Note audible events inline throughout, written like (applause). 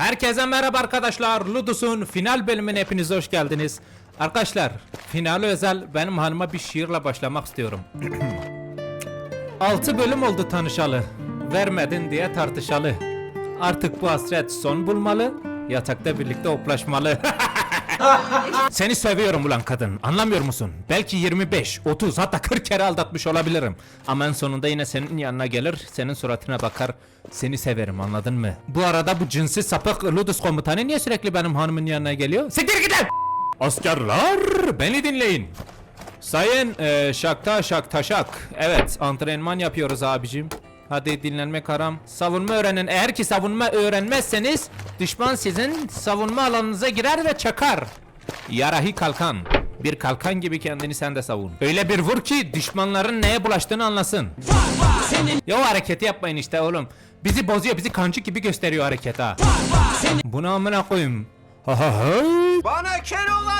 Herkese merhaba arkadaşlar. Ludus'un final bölümüne hepiniz hoş geldiniz. Arkadaşlar, finale özel benim hanıma bir şiirle başlamak istiyorum. (clears throat) 6 bölüm oldu tanışalı. Vermedin diye tartışalı. Artık bu hasret son bulmalı. Yatakta birlikte oplaşmalı. (laughs) Seni seviyorum ulan kadın. Anlamıyor musun? Belki 25, 30 hatta 40 kere aldatmış olabilirim. Ama en sonunda yine senin yanına gelir, senin suratına bakar. Seni severim anladın mı? Bu arada bu cinsi sapık Ludus komutanı niye sürekli benim hanımın yanına geliyor? Siktir gidin! Askerler beni dinleyin. Sayın e, Şakta Şaktaşak. Evet antrenman yapıyoruz abicim. Hadi dinlenmek haram. Savunma öğrenin. Eğer ki savunma öğrenmezseniz düşman sizin savunma alanınıza girer ve çakar. Yarahi kalkan. Bir kalkan gibi kendini sen de savun. Öyle bir vur ki düşmanların neye bulaştığını anlasın. Ya o hareketi yapmayın işte oğlum. Bizi bozuyor, bizi kancık gibi gösteriyor hareket ha. Bunu amına koyayım. Ha ha ha. Bana Keloğlan derler.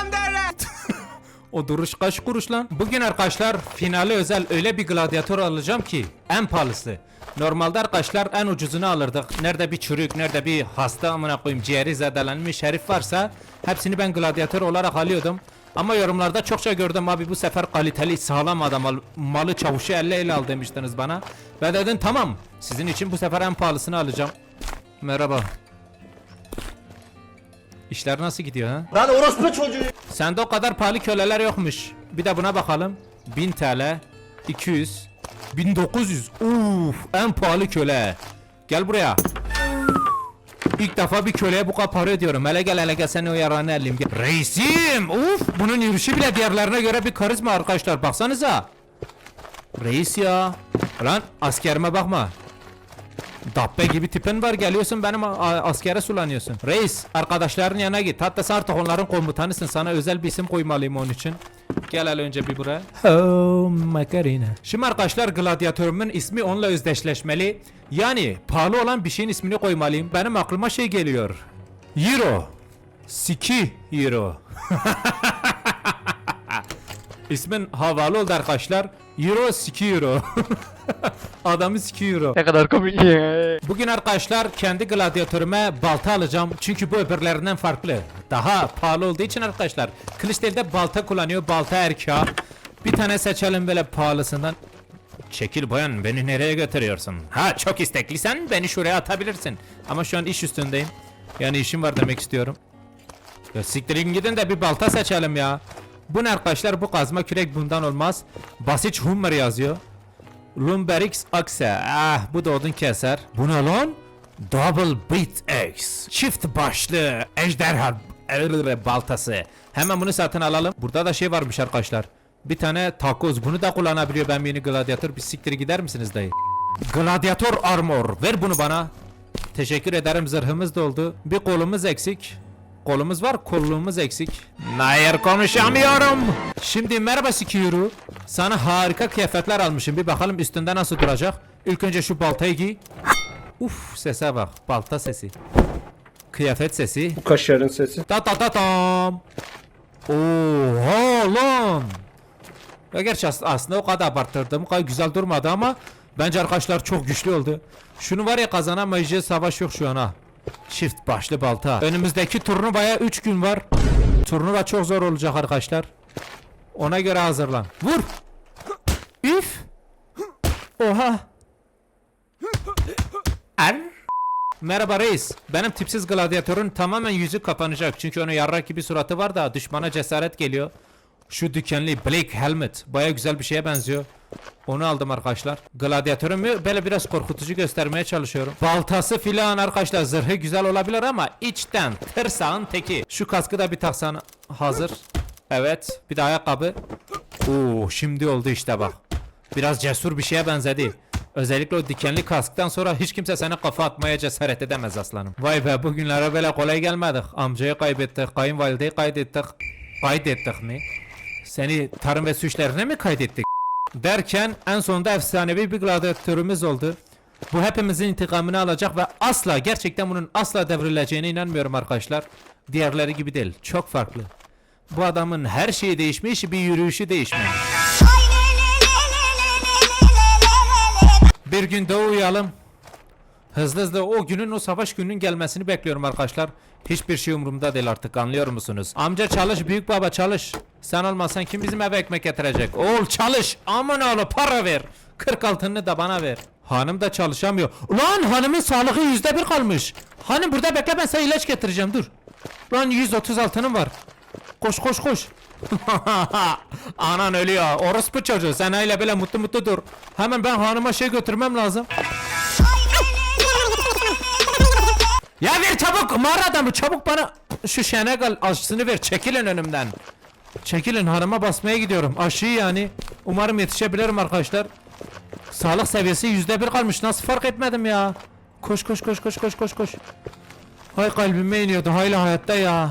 O duruş kaç kuruş lan? Bugün arkadaşlar finale özel öyle bir gladyatör alacağım ki en pahalısı. Normalde arkadaşlar en ucuzunu alırdık. Nerede bir çürük, nerede bir hasta amına koyayım ciğeri zedelenmiş herif varsa hepsini ben gladyatör olarak alıyordum. Ama yorumlarda çokça gördüm abi bu sefer kaliteli sağlam adam al, malı çavuşu elle ele al demiştiniz bana. Ve dedim tamam sizin için bu sefer en pahalısını alacağım. Merhaba. İşler nasıl gidiyor ha? Ben orospu çocuğu. Sende o kadar pahalı köleler yokmuş. Bir de buna bakalım. 1000 TL, 200, 1900. Uf, en pahalı köle. Gel buraya. İlk defa bir köleye bu kadar para ödüyorum. Hele gel hele gel seni o yaranı eleyim. Gel. Reisim! Uf, bunun yürüyüşü bile diğerlerine göre bir karizma arkadaşlar. Baksanıza. Reis ya. Lan askerime bakma. Dabbe gibi tipin var geliyorsun benim askere sulanıyorsun. Reis arkadaşların yanına git. Hatta sen artık onların komutanısın. Sana özel bir isim koymalıyım onun için. Gel hele önce bir buraya. Oh Macarena. Şimdi arkadaşlar gladyatörümün ismi onunla özdeşleşmeli. Yani pahalı olan bir şeyin ismini koymalıyım. Benim aklıma şey geliyor. Euro. Siki Euro. (laughs) İsmin havalı oldu arkadaşlar. Euro 2 euro. (laughs) Adamı 2 euro. Ne kadar komik. Bugün arkadaşlar kendi gladyatörüme balta alacağım. Çünkü bu öbürlerinden farklı. Daha pahalı olduğu için arkadaşlar. Kılıç değil de balta kullanıyor. Balta erka. Bir tane seçelim böyle pahalısından. Çekil bayan beni nereye götürüyorsun? Ha çok istekliysen beni şuraya atabilirsin. Ama şu an iş üstündeyim. Yani işim var demek istiyorum. Ya siktirin gidin de bir balta seçelim ya. Bu ne arkadaşlar bu kazma kürek bundan olmaz. Basit Hummer yazıyor. Lumberix Axe. Ah bu da odun keser. Bu ne lan? Double Beat Axe. Çift başlı ejderha er- baltası. Hemen bunu satın alalım. Burada da şey varmış arkadaşlar. Bir tane takoz. Bunu da kullanabiliyor ben yeni gladyatör. Bir siktir gider misiniz dayı? Gladyatör armor. Ver bunu bana. Teşekkür ederim zırhımız doldu. Bir kolumuz eksik. Kolumuz var, kolluğumuz eksik. Hayır konuşamıyorum. Şimdi merhaba Sikiru. Sana harika kıyafetler almışım. Bir bakalım üstünde nasıl duracak. İlk önce şu baltayı giy. Uf sese bak. Balta sesi. Kıyafet sesi. Bu kaşarın sesi. Ta ta ta tam. Oha lan. Ya gerçi as- aslında o kadar abarttırdım. O kadar güzel durmadı ama bence arkadaşlar çok güçlü oldu. Şunu var ya kazanamayacağız savaş yok şu an ha. Çift başlı balta. Önümüzdeki turnuvaya 3 gün var. Turnuva çok zor olacak arkadaşlar. Ona göre hazırlan. Vur. Üf. Oha. Er. Merhaba reis. Benim tipsiz gladyatörün tamamen yüzü kapanacak. Çünkü onun yarrak gibi suratı var da düşmana cesaret geliyor. Şu dikenli Black Helmet. Baya güzel bir şeye benziyor. Onu aldım arkadaşlar. Gladyatörümü böyle biraz korkutucu göstermeye çalışıyorum. Baltası filan arkadaşlar zırhı güzel olabilir ama içten tırsağın teki. Şu kaskı da bir taksan hazır. Evet bir de ayakkabı. Oo şimdi oldu işte bak. Biraz cesur bir şeye benzedi. Özellikle o dikenli kasktan sonra hiç kimse sana kafa atmaya cesaret edemez aslanım. Vay be bugünlere böyle kolay gelmedik. Amcayı kaybettik, kayınvalideyi kaydettik. Kaydettik mi? Seni tarım ve su işlerine mi kaydettik? Derken en sonunda efsanevi bir gladyatörümüz oldu. Bu hepimizin intikamını alacak ve asla gerçekten bunun asla devrileceğine inanmıyorum arkadaşlar. Diğerleri gibi değil. Çok farklı. Bu adamın her şeyi değişmiş, bir yürüyüşü değişmemiş. Bir gün de uyuyalım. Hızlı hızlı o günün o savaş gününün gelmesini bekliyorum arkadaşlar. Hiçbir şey umurumda değil artık anlıyor musunuz? Amca çalış büyük baba çalış. Sen olmazsan kim bizim eve ekmek getirecek? Oğul çalış. Aman oğlu para ver. 40 altını da bana ver. Hanım da çalışamıyor. Ulan hanımın sağlığı yüzde bir kalmış. Hanım burada bekle ben sana ilaç getireceğim dur. Lan 130 altınım var. Koş koş koş. (laughs) Anan ölüyor. Orospu çocuğu. Sen öyle böyle mutlu mutlu dur. Hemen ben hanıma şey götürmem lazım. Ya ver çabuk mağara adamı çabuk bana şu Şenegal aşısını ver çekilin önümden. Çekilin hanıma basmaya gidiyorum aşıyı yani. Umarım yetişebilirim arkadaşlar. Sağlık seviyesi yüzde bir kalmış nasıl fark etmedim ya. Koş koş koş koş koş koş koş. Hay kalbime iniyordu hala hayatta ya.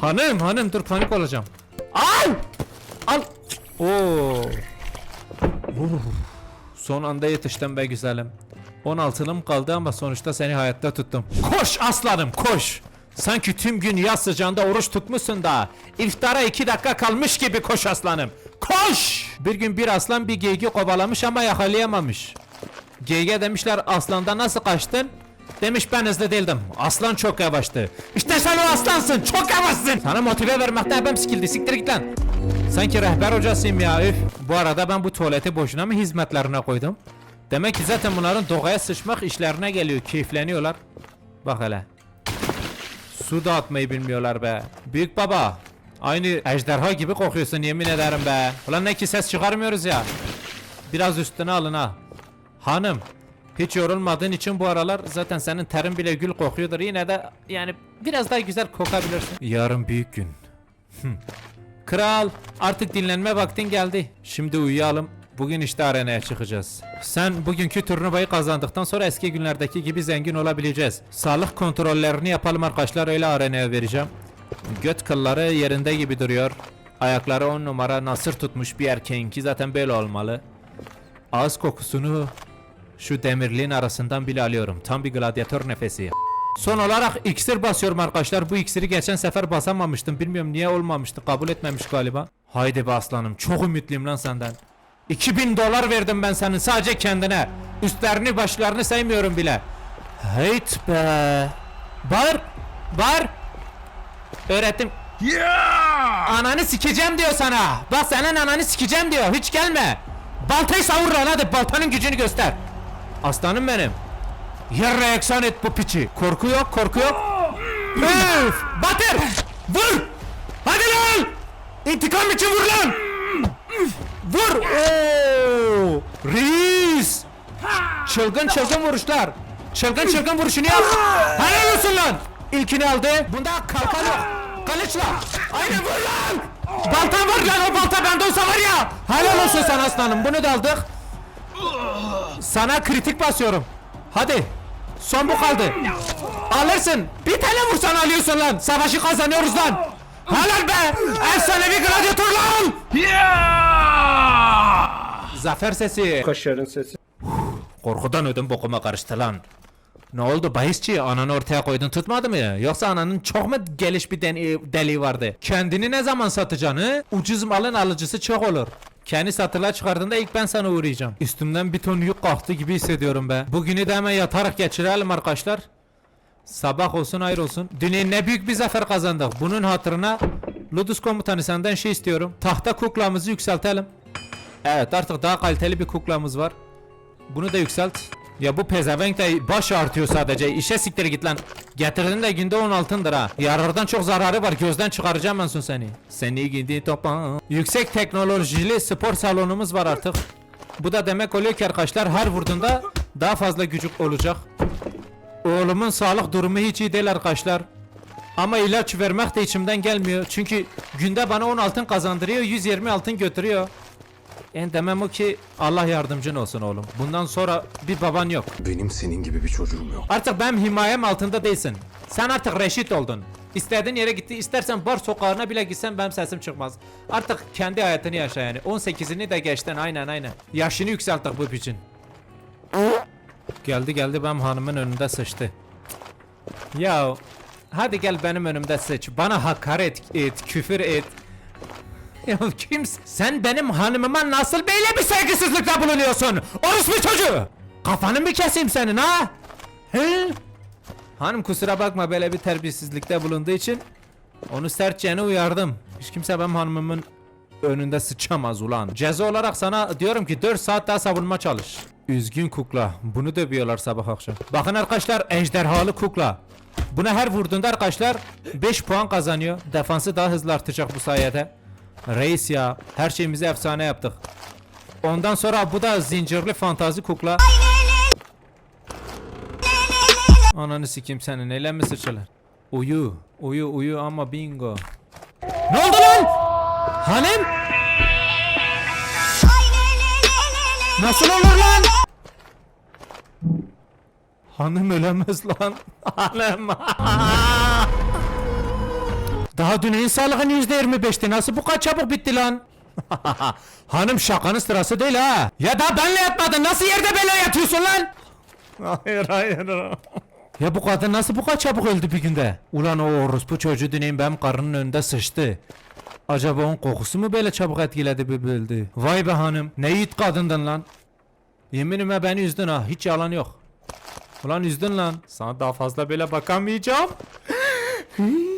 Hanım hanım dur panik olacağım. Al! Al! Oo. Uh, Son anda yetiştim be güzelim. 16'lım kaldı ama sonuçta seni hayatta tuttum. Koş aslanım koş. Sanki tüm gün yaz sıcağında oruç tutmuşsun da iftara 2 dakika kalmış gibi koş aslanım. Koş! Bir gün bir aslan bir geygi kovalamış ama yakalayamamış. Geyge demişler aslanda nasıl kaçtın? Demiş ben hızlı değildim. Aslan çok yavaştı. İşte sen o aslansın. Çok yavaşsın. Sana motive vermekte hepim sikildi. Siktir git lan. Sanki rehber hocasıyım ya üf. Bu arada ben bu tuvaleti boşuna mı hizmetlerine koydum? Demek ki zaten bunların doğaya sıçmak işlerine geliyor. Keyifleniyorlar. Bak hele. Su da atmayı bilmiyorlar be. Büyük baba. Aynı ejderha gibi kokuyorsun yemin ederim be. Ulan ne ki ses çıkarmıyoruz ya. Biraz üstüne alın ha. Hanım. Hiç yorulmadığın için bu aralar zaten senin terin bile gül kokuyordur. Yine de yani biraz daha güzel kokabilirsin. Yarın büyük gün. Kral artık dinlenme vaktin geldi. Şimdi uyuyalım. Bugün işte arenaya çıkacağız. Sen bugünkü turnuvayı kazandıktan sonra eski günlerdeki gibi zengin olabileceğiz. Sağlık kontrollerini yapalım arkadaşlar öyle arenaya vereceğim. Göt kılları yerinde gibi duruyor. Ayakları on numara nasır tutmuş bir erkeğin ki zaten böyle olmalı. Ağız kokusunu şu demirliğin arasından bile alıyorum. Tam bir gladyatör nefesi. Son olarak iksir basıyorum arkadaşlar. Bu iksiri geçen sefer basamamıştım. Bilmiyorum niye olmamıştı. Kabul etmemiş galiba. Haydi be aslanım. Çok ümitliyim lan senden. 2000 dolar verdim ben senin sadece kendine. Üstlerini başlarını saymıyorum bile. Heyt be. Bağır. Bağır. Öğrettim. Ananı sikeceğim diyor sana. Bak senin ananı sikeceğim diyor. Hiç gelme. Baltayı savur lan hadi. Baltanın gücünü göster. Aslanım benim. Yer reaksiyon et bu piçi. Korku yok, korku yok. Üf! Batır! Vur! Hadi lan! İntikam için vur lan! Vur! Oo! Reis! Çılgın çılgın vuruşlar. Çılgın çılgın vuruşunu yap. Helal olsun lan! İlkini aldı. Bunda kalkan yok. Kılıçla. Aynen vur lan! Balta var lan o balta bende olsa var ya. Helal olsun sana aslanım. Bunu da aldık. Sana kritik basıyorum. Hadi. Son bu kaldı. Alırsın. Bir tane vursan alıyorsun lan. Savaşı kazanıyoruz lan. Helal be. Efsanevi gladyatör lan. Zafer sesi. Kaşarın sesi. Korkudan ödüm bokuma karıştı lan. Ne oldu bahisçi ananı ortaya koydun tutmadı mı? Yoksa ananın çok mu geliş bir deni- deliği vardı? Kendini ne zaman satacaksın? Ucuz malın alıcısı çok olur. Kendi satılığa çıkardığında ilk ben sana uğrayacağım. Üstümden bir ton yük kalktı gibi hissediyorum be. Bugünü de hemen yatarak geçirelim arkadaşlar. Sabah olsun hayır olsun. Dün ne büyük bir zafer kazandık. Bunun hatırına Ludus komutanı senden şey istiyorum. Tahta kuklamızı yükseltelim. Evet artık daha kaliteli bir kuklamız var. Bunu da yükselt. Ya bu pezevenk de baş artıyor sadece. İşe siktir git lan. Getirdin de günde 10 altındır ha. Yarardan çok zararı var. Gözden çıkaracağım ben son seni. Seni gidi topa. Yüksek teknolojili spor salonumuz var artık. Bu da demek oluyor ki arkadaşlar her vurduğunda daha fazla gücük olacak. Oğlumun sağlık durumu hiç iyi değil arkadaşlar. Ama ilaç vermek de içimden gelmiyor. Çünkü günde bana 10 altın kazandırıyor, 120 altın götürüyor. En demem o ki Allah yardımcın olsun oğlum. Bundan sonra bir baban yok. Benim senin gibi bir çocuğum yok. Artık benim himayem altında değilsin. Sen artık reşit oldun. İstediğin yere gitti. İstersen bar sokağına bile gitsen benim sesim çıkmaz. Artık kendi hayatını yaşa yani. 18'ini de geçtin aynen aynen. Yaşını yükselttik bu için. Geldi geldi benim hanımın önünde sıçtı. Ya hadi gel benim önümde sıç. Bana hakaret et, küfür et. Ya kimsin? Sen benim hanımıma nasıl böyle bir saygısızlıkta bulunuyorsun? Orospu çocuğu! Kafanı mı keseyim senin ha? He? Hanım kusura bakma böyle bir terbiyesizlikte bulunduğu için onu sertçe uyardım. Hiç kimse benim hanımımın önünde sıçamaz ulan. Ceza olarak sana diyorum ki 4 saat daha savunma çalış. Üzgün kukla. Bunu dövüyorlar sabah akşam. Bakın arkadaşlar ejderhalı kukla. Buna her vurduğunda arkadaşlar 5 puan kazanıyor. Defansı daha hızlı artacak bu sayede. Reis ya her şeyimizi efsane yaptık. Ondan sonra bu da zincirli fantazi kukla. Ananı sikeyim senin neyle mi? Uyu, uyu, uyu ama bingo. Ne oldu lan? Hanım? Nasıl olur lan? Hanım ölemez lan. (laughs) Hanım. Daha dün yirmi beşti. Nasıl bu kadar çabuk bitti lan? (laughs) Hanım şakanın sırası değil ha. Ya da benle yatmadın. Nasıl yerde böyle yatıyorsun lan? Hayır hayır. (laughs) Ya bu kadın nasıl bu kadar çabuk öldü bir günde? Ulan o orospu çocuğu dinleyin benim karının önünde sıçtı. Acaba onun kokusu mu böyle çabuk etkiledi bir öldü? Vay be hanım ne yiğit kadındın lan. Yeminime beni üzdün ha hiç yalan yok. Ulan üzdün lan. Sana daha fazla böyle bakamayacağım. (laughs)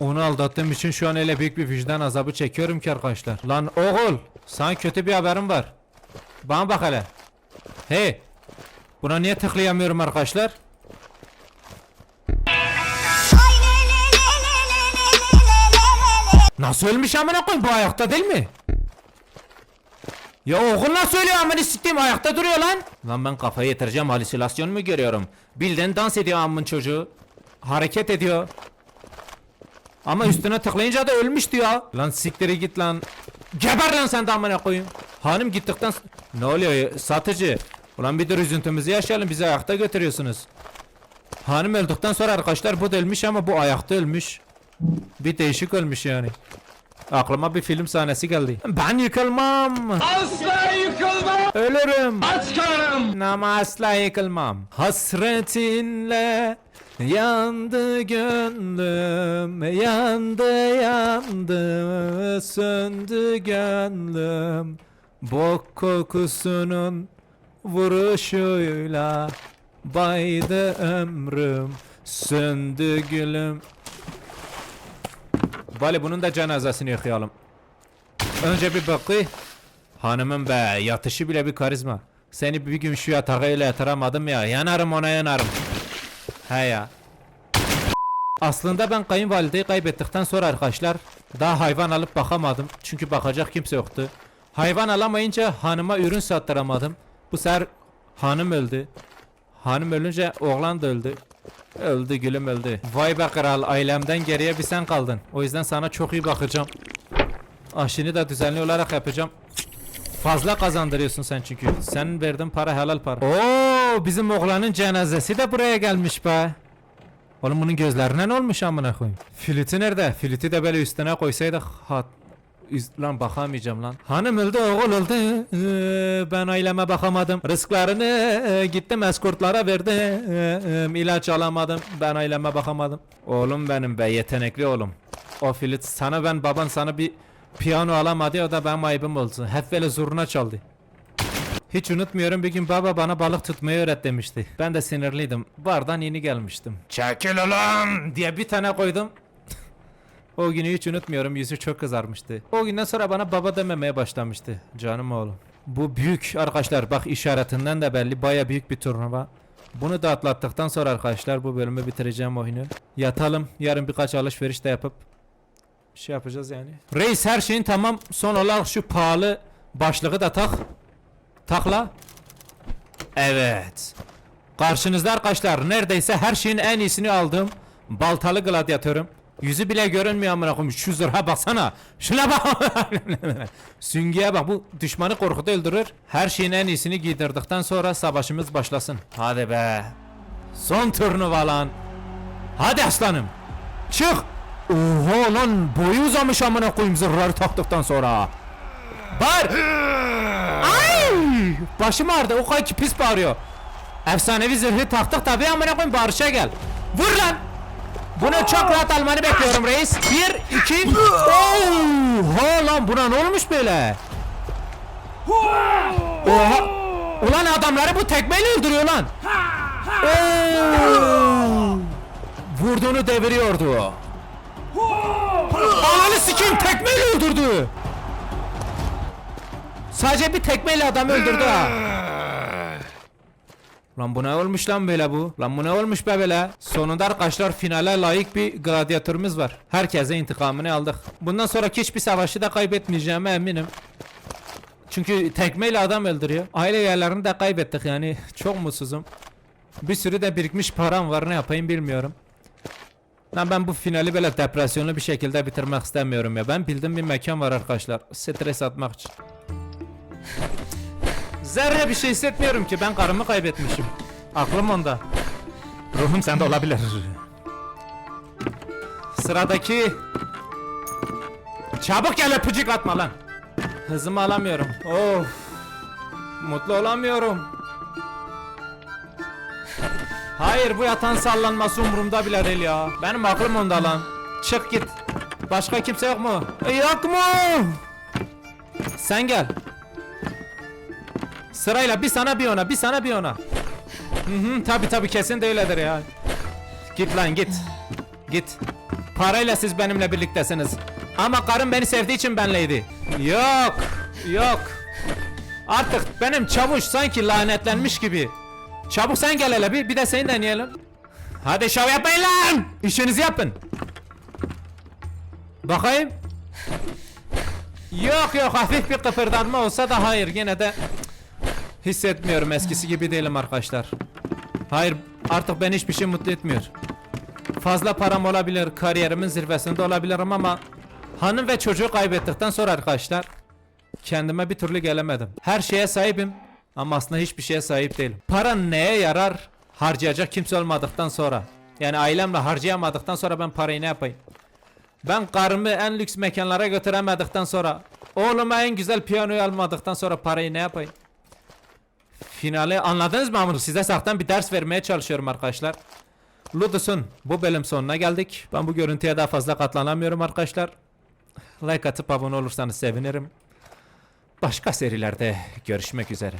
Onu aldattığım için şu an öyle büyük bir vicdan azabı çekiyorum ki arkadaşlar. Lan oğul sana kötü bir haberim var. Bana bak hele. Hey. Buna niye tıklayamıyorum arkadaşlar? Nasıl ölmüş amına koyayım bu ayakta değil mi? Ya oğul nasıl ölüyor amına siktiğim ayakta duruyor lan. Lan ben kafayı yitireceğim halüsinasyon mu görüyorum? Bildiğin dans ediyor amın çocuğu. Hareket ediyor. Ama üstüne tıklayınca da ölmüş diyor. Lan siktiri git lan. Geber lan sen de amına koyayım. Hanım gittikten Ne oluyor ya? satıcı? Ulan bir dur üzüntümüzü yaşayalım bizi ayakta götürüyorsunuz. Hanım öldükten sonra arkadaşlar bu da ölmüş ama bu ayakta ölmüş. Bir değişik ölmüş yani. Aklıma bir film sahnesi geldi. Ben yıkılmam. Asla yıkılma. Ölürüm. Aç karnım. Ama asla yıkılmam. Hasretinle yandı gönlüm, yandı yandı, söndü gönlüm. Bok kokusunun vuruşuyla baydı ömrüm, söndü gülüm. Bali bunun da cenazesini yıkayalım. Önce bir bakı. Hanımım be yatışı bile bir karizma. Seni bir gün şu yatağıyla yatıramadım ya. Yanarım ona yanarım. He ya. Aslında ben kayınvalideyi kaybettikten sonra arkadaşlar daha hayvan alıp bakamadım. Çünkü bakacak kimse yoktu. Hayvan alamayınca hanıma ürün sattıramadım. Bu sefer hanım öldü. Hanım ölünce oğlan da öldü. Öldü gülüm öldü. Vay be kral ailemden geriye bir sen kaldın. O yüzden sana çok iyi bakacağım. Aşını da düzenli olarak yapacağım. Fazla kazandırıyorsun sen çünkü. Sen verdin para helal para. Oo bizim oğlanın cenazesi de buraya gelmiş be. Oğlum bunun gözlerine ne olmuş amına koyayım? Flütü nerede? Flütü de böyle üstüne koysaydık hat lan bakamayacağım lan. Hanım öldü, oğul öldü. Ee, ben aileme bakamadım. Rızklarını e, gittim eskortlara verdim. İlaç alamadım. Ben aileme bakamadım. Oğlum benim be yetenekli oğlum. O flüt sana ben baban sana bir piyano alamadı o da benim ayıbım oldu. Hep böyle zurna çaldı. Hiç unutmuyorum bir gün baba bana balık tutmayı öğret demişti. Ben de sinirliydim. Bardan yeni gelmiştim. Çekil ulan diye bir tane koydum. O günü hiç unutmuyorum yüzü çok kızarmıştı. O günden sonra bana baba dememeye başlamıştı. Canım oğlum. Bu büyük arkadaşlar bak işaretinden de belli baya büyük bir turnuva. Bunu da atlattıktan sonra arkadaşlar bu bölümü bitireceğim oyunu. Yatalım yarın birkaç alışveriş de yapıp şey yapacağız yani. Reis her şeyin tamam son olarak şu pahalı başlığı da tak. Takla. Evet. Karşınızda arkadaşlar neredeyse her şeyin en iyisini aldım. Baltalı gladyatörüm. Yüzü bile görünmüyor amına koyayım. Şu zırha baksana. Şuna bak. (laughs) Süngüye bak. Bu düşmanı korkuda öldürür. Her şeyin en iyisini giydirdikten sonra savaşımız başlasın. Hadi be. Son turnuva lan. Hadi aslanım. Çık. Oha lan boyu uzamış amına koyayım zırhları taktıktan sonra. Bağır. (gasps) Ay! Başım ağrıdı. O kadar ki pis bağırıyor. Efsanevi zırhı taktık tabi amına koyayım bağırışa gel. Vur lan. Bunu çok rahat almanı bekliyorum reis. Bir, iki. Oha lan buna ne olmuş böyle? Oha. Ulan adamları bu tekmeyle öldürüyor lan. Oo! Vurduğunu deviriyordu. Ananı sikeyim tekmeyle öldürdü. Sadece bir tekmeyle adamı öldürdü ha. (laughs) Lan bu ne olmuş lan böyle bu? Lan bu ne olmuş be böyle? Sonunda arkadaşlar finale layık bir gladyatörümüz var. Herkese intikamını aldık. Bundan sonraki hiçbir savaşı da kaybetmeyeceğime eminim. Çünkü tekmeyle adam öldürüyor. Aile yerlerini de kaybettik yani. (laughs) Çok mutsuzum. Bir sürü de birikmiş param var ne yapayım bilmiyorum. Lan ben bu finali böyle depresyonlu bir şekilde bitirmek istemiyorum ya. Ben bildiğim bir mekan var arkadaşlar. Stres atmak için. Zerre bir şey hissetmiyorum ki ben karımı kaybetmişim. Aklım onda. Ruhum sende olabilir. Sıradaki Çabuk gel öpücük atma lan. Hızımı alamıyorum. Of. Mutlu olamıyorum. Hayır bu yatan sallanması umurumda bile değil ya. Benim aklım onda lan. Çık git. Başka kimse yok mu? Yok mu? Sen gel. Sırayla bir sana bir ona, bir sana bir ona. Hı hı tabi tabi kesin de öyledir ya. Git lan git. Git. Parayla siz benimle birliktesiniz. Ama karım beni sevdiği için benleydi. Yok. Yok. Artık benim çavuş sanki lanetlenmiş gibi. Çabuk sen gel hele bir, bir de seni deneyelim. Hadi şov yapmayın lan! İşinizi yapın. Bakayım. Yok yok hafif bir kıpırdanma olsa da hayır yine de hissetmiyorum eskisi gibi değilim arkadaşlar. Hayır artık beni hiçbir şey mutlu etmiyor. Fazla param olabilir, kariyerimin zirvesinde olabilirim ama hanım ve çocuğu kaybettikten sonra arkadaşlar kendime bir türlü gelemedim. Her şeye sahibim ama aslında hiçbir şeye sahip değilim. Para neye yarar? Harcayacak kimse olmadıktan sonra. Yani ailemle harcayamadıktan sonra ben parayı ne yapayım? Ben karımı en lüks mekanlara götüremedikten sonra oğluma en güzel piyanoyu almadıktan sonra parayı ne yapayım? Finali anladınız mı Amr? Size saktan bir ders vermeye çalışıyorum arkadaşlar. Ludus'un bu bölüm sonuna geldik. Ben bu görüntüye daha fazla katlanamıyorum arkadaşlar. Like atıp abone olursanız sevinirim. Başka serilerde görüşmek üzere.